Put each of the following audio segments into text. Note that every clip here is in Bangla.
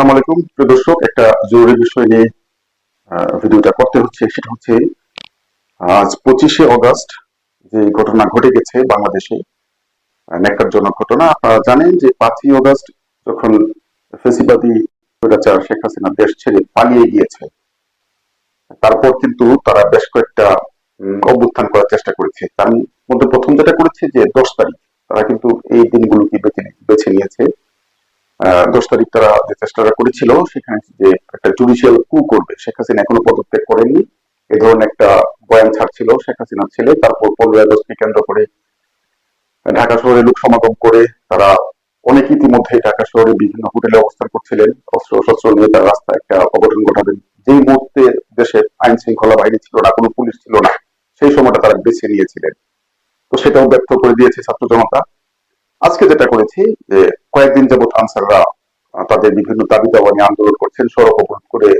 আসসালামু আলাইকুম। প্রিয় দর্শক, একটা জরুরি বিষয় নিয়ে ভিডিওটা করতে হচ্ছে, সেটা হচ্ছে, আজ পঁচিশে যে ঘটনা ঘটে গেছে বাংলাদেশে ঘটনা, আপনারা জানেন যে পাঁচই যখন ফেসিবাদী স্বৈরাচার শেখ হাসিনা দেশ ছেড়ে পালিয়ে গিয়েছে, তারপর কিন্তু তারা বেশ কয়েকটা অভ্যুত্থান করার চেষ্টা করেছে। তার মধ্যে প্রথম যেটা করেছে যে দশ তারিখ, তারা কিন্তু এই দিনগুলোকে বেছে বেছে নিয়েছে। দশ তারিখ তারা যে চেষ্টাটা করেছিল, সেখানে যে একটা জুডিশিয়াল কু করবে, শেখ হাসিনা এখনও পদত্যাগ করেননি। এই ধরনের একটা বয়ান ছাড়ছিল শেখ হাসিনার ছেলে। তারপর পনেরোই আগস্টকে কেন্দ্র করে ঢাকা শহরে লোক সমাগম করে তারা অনেক ইতিমধ্যে ঢাকা শহরে বিভিন্ন হোটেলে অবস্থান করছিলেন। অস্ত্র শস্ত্র নিয়ে তারা রাস্তায় একটা অঘটন ঘটাবেন যেই মুহূর্তে দেশের আইন শৃঙ্খলা বাহিনী ছিল না, কোনো পুলিশ ছিল না, সেই সময়টা তারা বেছে নিয়েছিলেন। তো সেটাও ব্যক্ত করে দিয়েছে ছাত্র জনতা। আজকে যেটা করেছি, যে কয়েকদিন যাবৎ আনসাররা তাদের বিভিন্ন দাবি দাওয়া নিয়ে আন্দোলন করছেন, সড়ক অবরোধ করে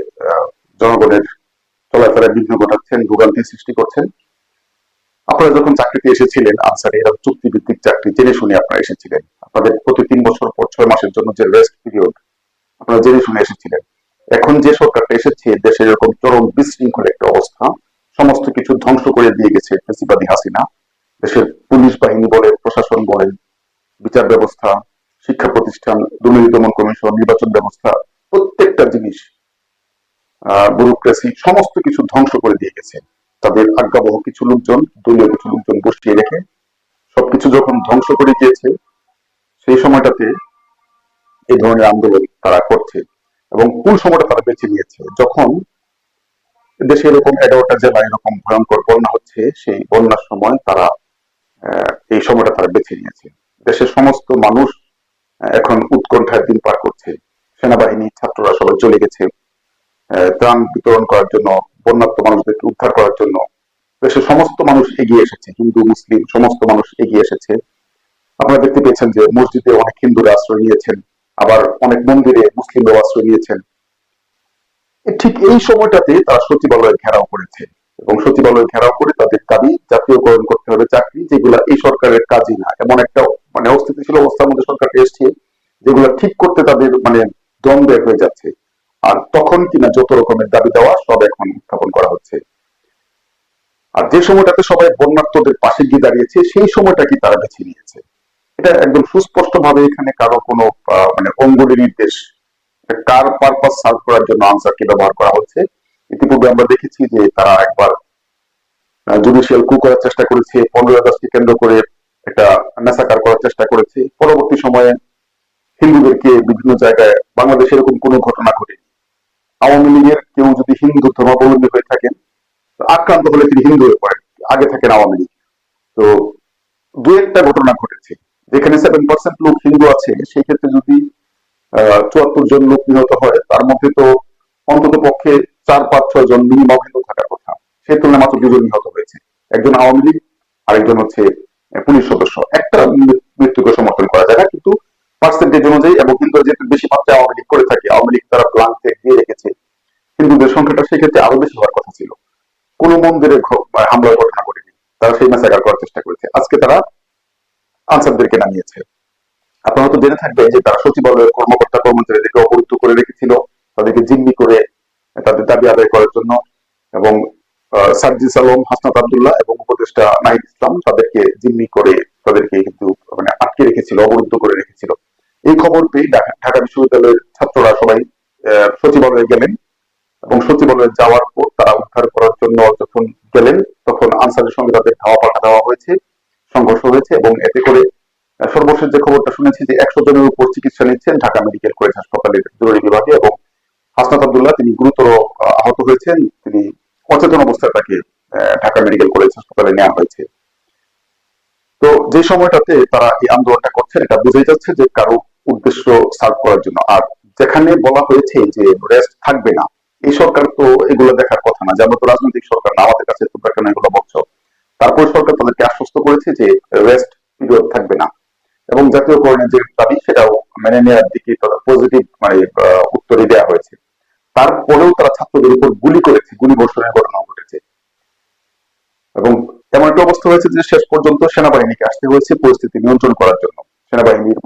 জনগণের চলাফেরায় বিঘ্ন ঘটাচ্ছেন, ভোগান্তি সৃষ্টি করছেন। আপনারা যখন চাকরিতে এসেছিলেন, আনসারে এরা চুক্তি ভিত্তিক চাকরি জেনে শুনে আপনারা এসেছিলেন। আপনাদের প্রতি তিন বছর পর ছয় মাসের জন্য যে রেস্ট পিরিয়ড আপনারা জেনে শুনে এসেছিলেন। এখন যে সরকারটা এসেছে দেশের এরকম চরম বিশৃঙ্খল একটা অবস্থা। সমস্ত কিছু ধ্বংস করে দিয়ে গেছে ফেসিবাদী হাসিনা। দেশের পুলিশ বাহিনী বলেন, প্রশাসন বলেন বিচার ব্যবস্থা, শিক্ষা প্রতিষ্ঠান, দুর্নীতি দমন কমিশন, নির্বাচন ব্যবস্থা, প্রত্যেকটা জিনিস ব্যুরোক্রেসি সমস্ত কিছু ধ্বংস করে দিয়ে গেছে। তাদের আজ্ঞাবহ কিছু লোকজন, দলীয় কিছু লোকজন বসিয়ে রেখে সবকিছু যখন ধ্বংস করে দিয়েছে, সেই সময়টাতে এই ধরনের আন্দোলন তারা করছে এবং কোন সময়টা তারা বেছে নিয়েছে? যখন দেশে এরকম এগারোটা জেলা এরকম ভয়ঙ্কর বন্যা হচ্ছে, সেই বন্যার সময় তারা এই সময়টা তারা বেছে নিয়েছে। দেশের সমস্ত মানুষ এখন উৎকণ্ঠায় দিন পার করছে। সেনাবাহিনী, ছাত্ররা সবাই চলে গেছে। ত্রাণ বিতরণ করার জন্য বন্যাত্ম মানুষদেরকে উদ্ধার করার জন্য। দেশের সমস্ত মানুষ এগিয়ে এসেছে, হিন্দু, মুসলিম, সমস্ত মানুষ এগিয়ে এসেছে। আপনারা দেখতে পেয়েছেন যে মসজিদে অনেক হিন্দুরা আশ্রয় নিয়েছেন, আবার অনেক মন্দিরে মুসলিমরাও আশ্রয় নিয়েছেন। ঠিক এই সময়টাতে তারা সচিবালয় ঘেরাও করেছে এবং সচিবালয় ঘেরাও করে তাদের দাবি, জাতীয়করণ করতে হবে চাকরি, যেগুলা এই সরকারের কাজই না, এমন একটা মানে অস্থিতিশীল অবস্থার মধ্যে সরকারকে এসছে, যেগুলো ঠিক করতে তাদের মানে বের হয়ে যাচ্ছে। আর তখন কিনা যত রকমের দাবি দেওয়া সব এখন উত্থাপন করা হচ্ছে। আর যে সময়টাতে সবাই বন্যার্থদের পাশে গিয়ে দাঁড়িয়েছে, সেই সময়টা কি তারা বেছে নিয়েছে? এটা একদম সুস্পষ্ট ভাবে এখানে কারও কোনো মানে অঙ্গুলি নির্দেশ এটা কার পারপাস সার্ভ করার জন্য আনসারকে ব্যবহার করা হচ্ছে। ইতিপূর্বে আমরা দেখেছি যে তারা একবার জুডিশিয়াল কু করার চেষ্টা করেছে, পনেরোই আগস্টকে কেন্দ্র করে একটা মেসাকার করার চেষ্টা করেছে। পরবর্তী সময়ে হিন্দুদেরকে বিভিন্ন জায়গায় বাংলাদেশে এরকম কোনো ঘটনা ঘটেনি। আওয়ামী লীগের কেউ যদি হিন্দু ধর্মাবলম্বী হয়ে থাকেন আক্রান্ত হলে তিনি হিন্দু হয়ে পড়েন, আগে থাকেন আওয়ামী লীগ। তো দু একটা ঘটনা ঘটেছে। যেখানে সেভেন পার্সেন্ট লোক হিন্দু আছে, সেই ক্ষেত্রে যদি চুয়াত্তর জন লোক নিহত হয়, তার মধ্যে তো অন্তত পক্ষে চার, পাঁচ, ছয় জন মিনিমাম হিন্দু থাকার কথা। সে তুলনায় মাত্র দুজন নিহত হয়েছে। একজন আওয়ামী লীগ, আরেকজন হচ্ছে পুলিশ সদস্য। একটা মৃত্যুকে সমর্থন করা যায় না, কিন্তু পার্সেন্টেজ অনুযায়ী এবং হিন্দু যেহেতু বেশি মাত্রায় আওয়ামী লীগ করে থাকে, আওয়ামী লীগ তারা প্লান দিয়ে রেখেছে, হিন্দুদের সংখ্যাটা সেক্ষেত্রে আরও বেশি হওয়ার কথা ছিল। কোন মন্দিরে মানে হামলার ঘটনা ঘটেনি। তারা সেই ম্যাসাকার করার চেষ্টা করেছে। আজকে তারা আনসারদেরকে নামিয়েছে। আপনারা তো জেনে থাকবেন যে তারা সচিবালয়ের কর্মকর্তা কর্মচারীদেরকে অবরুদ্ধ করে রেখেছিল। তাদেরকে জিম্মি করে, তাদের দাবি আদায় করার জন্য এবং সার্জিস আলম হাসনাত আবদুল্লাহ এবং উপদেষ্টা নাহিদ ইসলাম তাদেরকে জিম্মি করে তাদেরকে কিন্তু মানে আটকে রেখেছিল, অবরুদ্ধ করে রেখেছিল। এই খবর পেয়ে ঢাকা বিশ্ববিদ্যালয়ের ছাত্ররা সবাই সচিবালয়ে গেলেন এবং সচিবালয়ে যাওয়ার পর তারা উদ্ধার করার জন্য যখন গেলেন, তখন আনসারের সঙ্গে তাদের ধাওয়া পাঠা দেওয়া হয়েছে, সংঘর্ষ হয়েছে এবং এতে করে সর্বশেষ যে খবরটা শুনেছি যে একশো জনের উপর চিকিৎসা নিচ্ছেন ঢাকা মেডিকেল কলেজ হাসপাতালের জরুরি বিভাগে এবং হাসনাত আবদুল্লাহ, তিনি গুরুতর আহত হয়েছেন। তিনি অচেতন অবস্থায় তাকে ঢাকা মেডিকেল কলেজ হাসপাতালে নেওয়া হয়েছে। তো যে সময়টাতে তারা এই আন্দোলনটা করছেন এটা বোঝাই যাচ্ছে যে কারও উদ্দেশ্য সার্ভ করার জন্য। আর যেখানে বলা হয়েছে যে রেস্ট থাকবে না এই সরকার তো এগুলো দেখার কথা না। যেমন তো রাজনৈতিক সরকার না আমাদের কাছে তোমরা কেন এগুলো বলছো তারপর সরকার তাদেরকে আশ্বস্ত করেছে যে রেস্ট পিরিয়ড থাকবে না। এবং জাতীয়করণের যে দাবি সেটাও মেনে নেওয়ার দিকে পজিটিভ মানে আহ, উত্তরই দেওয়া হয়েছে। তারপরেও তারা ছাত্রদের উপর গুলি করেছে, গুলি বর্ষণের ঘটনা ঘটেছে। এবং এমন একটা অবস্থা হয়েছে যে শেষ পর্যন্ত সেনাবাহিনীকে আসতে হয়েছে পরিস্থিতি নিয়ন্ত্রণ করার জন্য। সেনাবাহিনীর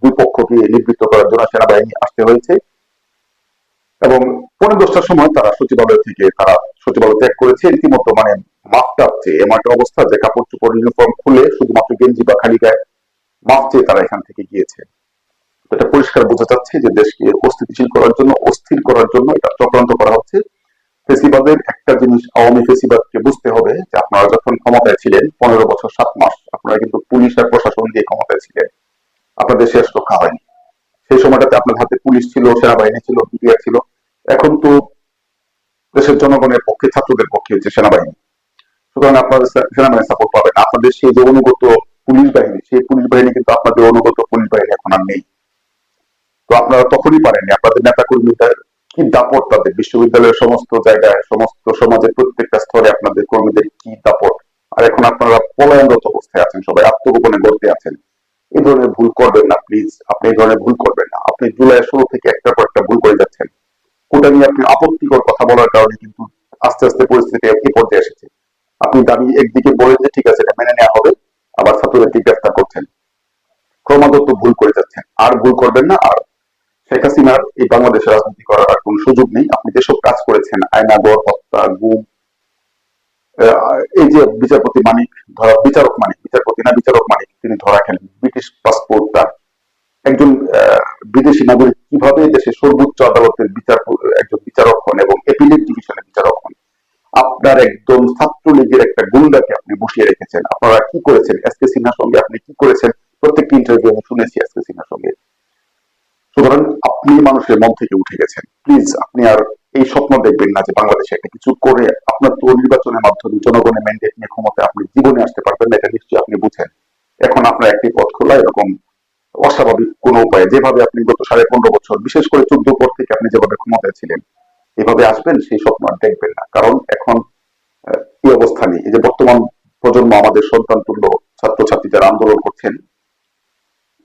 দুই পক্ষকে নিবৃত্ত করার জন্য সেনাবাহিনী আসতে হয়েছে। এবং পনেরো দশটার সময় তারা সচিবালয় থেকে, তারা সচিবালয় ত্যাগ করেছে। রীতিমতো মানে মাপ টাপছে এমন একটা অবস্থা, যে কাপড় চোপড় ইউনিফর্ম খুলে শুধুমাত্র গেঞ্জি বা খালি গায়ে মাপ চেয়ে তারা এখান থেকে গিয়েছে। এটা পরিষ্কার বোঝা যাচ্ছে যে দেশকে অস্থিতিশীল করার জন্য, অস্থির করার জন্য এটা চক্রান্ত করা হচ্ছে। ফেসিবাদের একটা জিনিস আওয়ামী ফেসিবাদকে বুঝতে হবে যে আপনারা যখন ক্ষমতায় ছিলেন, পনেরো বছর, সাত মাস, আপনারা কিন্তু পুলিশ আর প্রশাসন দিয়ে ক্ষমতায় ছিলেন। আপনাদের শেষ রক্ষা হয়নি। সেই সময়টাতে আপনার হাতে পুলিশ ছিল, সেনাবাহিনী ছিল, বিডিআর ছিল। এখন তো দেশের জনগণের পক্ষে, ছাত্রদের পক্ষে হচ্ছে সেনাবাহিনী। সুতরাং আপনারা সে- সেনাবাহিনী সাপোর্ট পাবেন আপনাদের সেই যে অনুগত পুলিশ বাহিনী, সেই পুলিশ বাহিনী কিন্তু আপনাদের অনুগত পুলিশ বাহিনী এখন আর নেই। তো আপনারা তখনই পারেননি। আপনাদের নেতা কর্মীদের কি দাপট তাদের? বিশ্ববিদ্যালয়ের সমস্ত জায়গায়, সমস্ত সমাজের প্রত্যেকটা স্তরে আপনাদের কর্মীদের কি দাপট? আর এখন আপনারা পলায়নরত অবস্থায় আছেন, সবাই আত্মগোপনে গড়তে আছেন। এই ধরনের ভুল করবেন না প্লিজ আপনি এই ধরনের ভুল করবেন না। আপনি জুলাই ষোলো থেকে একটার পর একটা ভুল করে যাচ্ছেন। ওটা নিয়ে আপনি আপত্তিকর কথা বলার কারণে কিন্তু আস্তে আস্তে পরিস্থিতি এই পর্যায়ে এসেছে। আপনি দাবি একদিকে বলেন যে, ঠিক আছে, এটা মেনে নেওয়া হবে। আবার ছাত্রদেরকে গ্রেফতার করছেন। ক্রমাগত ভুল করে যাচ্ছেন। আর ভুল করবেন না, আর শেখ হাসিনার এই বাংলাদেশে রাজনীতি করার আর কোন সুযোগ নেই। আপনি যেসব কাজ করেছেন আয়নাগর হত্যা, গুম এই যে বিচারপতি মানিক, ধরা, বিচারক মানিক, বিচারপতি না, বিচারক মানিক তিনি ধরা খেলেন। ব্রিটিশ পাসপোর্ট তার। একজন বিদেশি নাগরিক কীভাবে দেশের সর্বোচ্চ আদালতের বিচার, একজন বিচারক হন এবং এপিলেট ডিভিশনের বিচারক হন? আপনার একদম ছাত্রলীগের একটা গুন্ডাকে আপনি বসিয়ে রেখেছেন। আপনারা কি করেছেন এস কে সিনহার সঙ্গে আপনি কি করেছেন প্রত্যেকটি ইন্টারভিউ আমি শুনেছি এস কে সিনহার সঙ্গে সুতরাং আপনি মানুষের মন থেকে উঠে গেছেন প্লিজ আপনি আর এই স্বপ্ন দেখবেন না যে বাংলাদেশে একটা কিছু করে আপনার তো নির্বাচনের মাধ্যমে জনগণের ম্যান্ডেট নিয়ে ক্ষমতায় আপনি জীবনে আসতে পারবেন না, এটা নিশ্চয়ই আপনি বুঝেন। এখন আপনার একটি পথ খোলা, এরকম অস্বাভাবিক কোন উপায়ে। যেভাবে আপনি গত সাড়ে পনেরো বছর, বিশেষ করে চোদ্দ পর থেকে আপনি যেভাবে ক্ষমতায় ছিলেন, এভাবে আসবেন, সেই স্বপ্ন আর দেখবেন না। কারণ এখন এই অবস্থা নেই। এই যে বর্তমান প্রজন্ম, আমাদের সন্তান তুল্য ছাত্রছাত্রী যারা আন্দোলন করছেন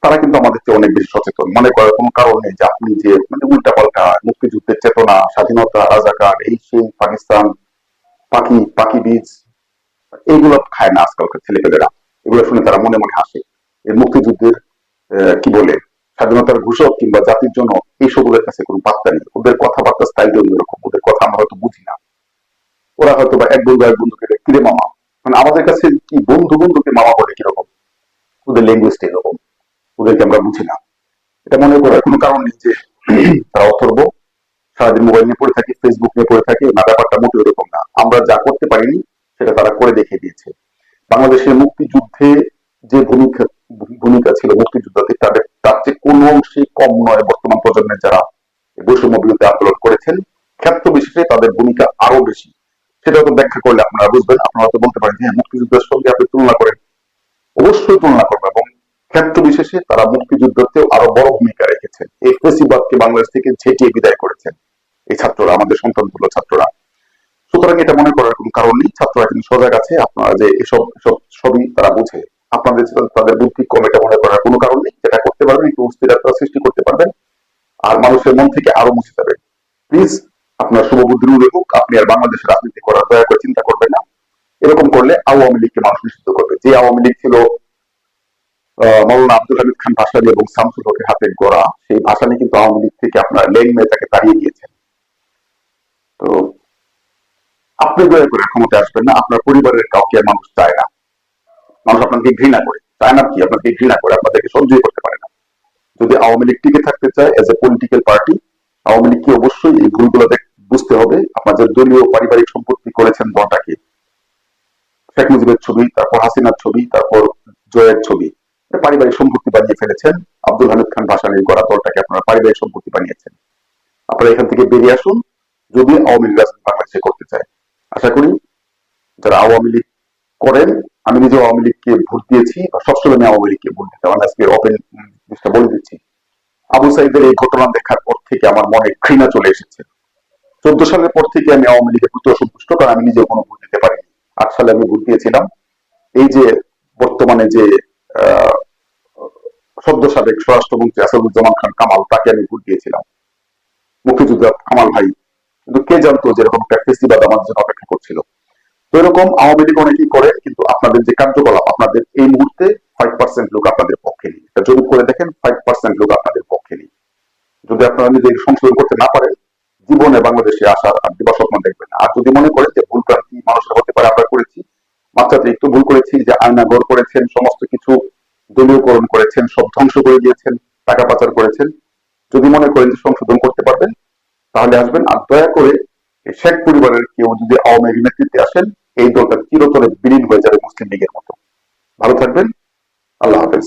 তারা কিন্তু আমাদের চেয়ে অনেক বেশি সচেতন। মনে করার কোনো কারণ নেই যে আপনি যে মানে উল্টাপাল্টা মুক্তিযুদ্ধের চেতনা, স্বাধীনতা, রাজাকার, এই সেই পাকিস্তান, পাখি পাখি বীজ, এইগুলো খায় না আজকালকার ছেলেপেলেরা। এগুলো শুনে তারা মনে মনে হাসে। এই মুক্তিযুদ্ধের কি বলে, স্বাধীনতার ঘোষক কিংবা জাতির জন্য এইসব ওদের কাছে কোনো পাত্তা নেই। ওদের কথাবার্তা স্টাইল অন্যরকম ওদের কথা আমরা হয়তো বুঝি না। ওরা হয়তো বা এক বন্ধু এক বন্ধুকে কিরে মামা? মানে আমাদের কাছে কি বন্ধু বন্ধুকে মামা বলে কীরকম? ওদের ল্যাঙ্গুয়েজটা এরকম। ওদেরকে আমরা বুঝি না। এটা মনে করার কোনো কারণ নেই যে তারা অথর্ব। সারাদিন মোবাইল নিয়ে পড়ে থাকে ফেসবুক নিয়ে পড়ে থাকে না ব্যাপারটা মোটেও এরকম না। আমরা যা করতে পারিনি সেটা তারা করে দেখিয়ে দিয়েছে। বাংলাদেশের মুক্তিযুদ্ধে যে ভূমিকা ভূমিকা ছিল মুক্তিযোদ্ধাদের তাদের তার চেয়ে কোনো অংশে কম নয় বর্তমান প্রজন্মের যারা বৈষম্য বিরুদ্ধে আন্দোলন করেছেন। ক্ষেত্র বিশেষে তাদের ভূমিকা আরও বেশি। সেটা তো ব্যাখ্যা করলে আপনারা বুঝবেন আপনারা তো বলতে পারেন হ্যাঁ, মুক্তিযুদ্ধের সঙ্গে আপনি তুলনা করেন। অবশ্যই তুলনা করব এবং ক্ষেত্র বিশেষে তারা মুক্তিযুদ্ধতেও আরও বড় ভূমিকা রেখেছেন এই ফেসিবাদকে বাংলাদেশ থেকে ঝেঁটিয়ে বিদায় করেছেন এই ছাত্ররা, আমাদের সন্তানগুলো, ছাত্ররা। সুতরাং এটা মনে করার কোনো কারণ নেই। ছাত্ররা কিন্তু সজাগ আছে। আপনারা যে এসব এসব সবই তারা বুঝে। আপনাদের তাদের বুদ্ধি কম, এটা মনে করার কোনো কারণ নেই। যেটা করতে পারবেন, একটু অস্থিরতা সৃষ্টি করতে পারবেন। আর মানুষের মন থেকে আরও মুছে যাবে। প্লিজ, আপনার শুভ উদয় হোক। আপনি আর বাংলাদেশের রাজনীতি করার দয়া করে চিন্তা করবেন না। এরকম করলে আওয়ামী লীগকে মানুষ নিষিদ্ধ করবে। যে আওয়ামী লীগ ছিল মৌলানা আব্দুল হামিদ খান ভাসানী এবং শামসুল হকের হাতে গড়া। সেই ভাসানী কিন্তু আওয়ামী লীগ থেকে আপনার লেন মেয়ে তাকে তাড়িয়ে দিয়েছেন। তো আপনি দয়া করে ক্ষমতায় আসবেন না, আপনার পরিবারের কাউকে মানুষ চায় না। মানুষ আপনাকে ঘৃণা করে। চায় না কি? আপনাকে ঘৃণা করে, আপনাদেরকে সহ্যই করতে পারে না। যদি আওয়ামী লীগ টিকে থাকতে চায় as a political party Awami লীগকে অবশ্যই এই ভুলগুলো বুঝতে হবে। আপনাদের দলীয় পারিবারিক সম্পত্তি করেছেন দলটাকে শেখ মুজিবের ছবি, তারপর হাসিনার ছবি, তারপর জয়ের ছবি পারিবারিক সম্পত্তি বানিয়ে ফেলেছেন। আব্দুল হামিদ খান ভাসানির গড়া দলটাকে আপনারা পারিবারিক সম্পত্তি বানিয়েছেন। আপনারা এখান থেকে বেরিয়ে আসুন, যদি আওয়ামী লীগ রাজনীতি বাংলাদেশে করতে চায়। আশা করি যারা আওয়ামী লীগ করেন, আমি নিজে আওয়ামী লীগকে ভোট দিয়েছি বা সবসময় আমি আওয়ামী লীগকে ভোট দিতাম। আমি আজকে ওপেন জিনিসটা বলে দিচ্ছি। আবু সাইদের এই ঘটনা দেখার পর থেকে আমার মনে ঘৃণা চলে এসেছে। চোদ্দ সালের পর থেকে আমি আওয়ামী লীগের প্রতি অসন্তুষ্ট, কারণ আমি নিজে কোনো ভোট দিতে পারিনি। আট সালে আমি ভোট দিয়েছিলাম। এই যে বর্তমানে যে সদ্য সাবেক স্বরাষ্ট্রমন্ত্রী আসাদুজ্জামান খান কামাল, তাকে আমি ভোট দিয়েছিলাম। মুক্তিযোদ্ধা কামাল ভাই, কিন্তু কে জানতো যে এরকম একটা ফেস্টিভাল আমার জন্য অপেক্ষা করছিল? তো এরকম আওয়ামী লীগ অনেকেই করে, কিন্তু আপনাদের যে কার্যকলাপ, আপনাদের এই মুহূর্তে ফাইভ পার্সেন্ট লোক আপনাদের পক্ষে নেই। এটা জরিপ করে দেখেন ফাইভ পার্সেন্ট লোক আপনাদের পক্ষে নেই। যদি আপনারা নিজেকে সংশোধন করতে না পারেন, জীবনে বাংলাদেশে আসার আর দিবা স্বপ্ন দেখবেন আর যদি মনে করেন যে ভুল ক্রান্তি মানুষের হতে পারে, আমরা করেছি মাত্রাতে একটু ভুল করেছি যে আয়না গড় করেছেন, সমস্ত কিছু দলীয়করণ করেছেন, সব ধ্বংস করে দিয়েছেন, টাকা পাচার করেছেন। যদি মনে করেন যে সংশোধন করতে পারবেন, তাহলে আসবেন আর দয়া করে শেখ পরিবারের কেউ যদি আওয়ামী লীগ নেতৃত্বে আসেন, এই দলটা চিরতরে বিলীন হয়ে যাবে মুসলিম লীগের মতো। ভালো থাকবেন। আল্লাহ হাফেজ।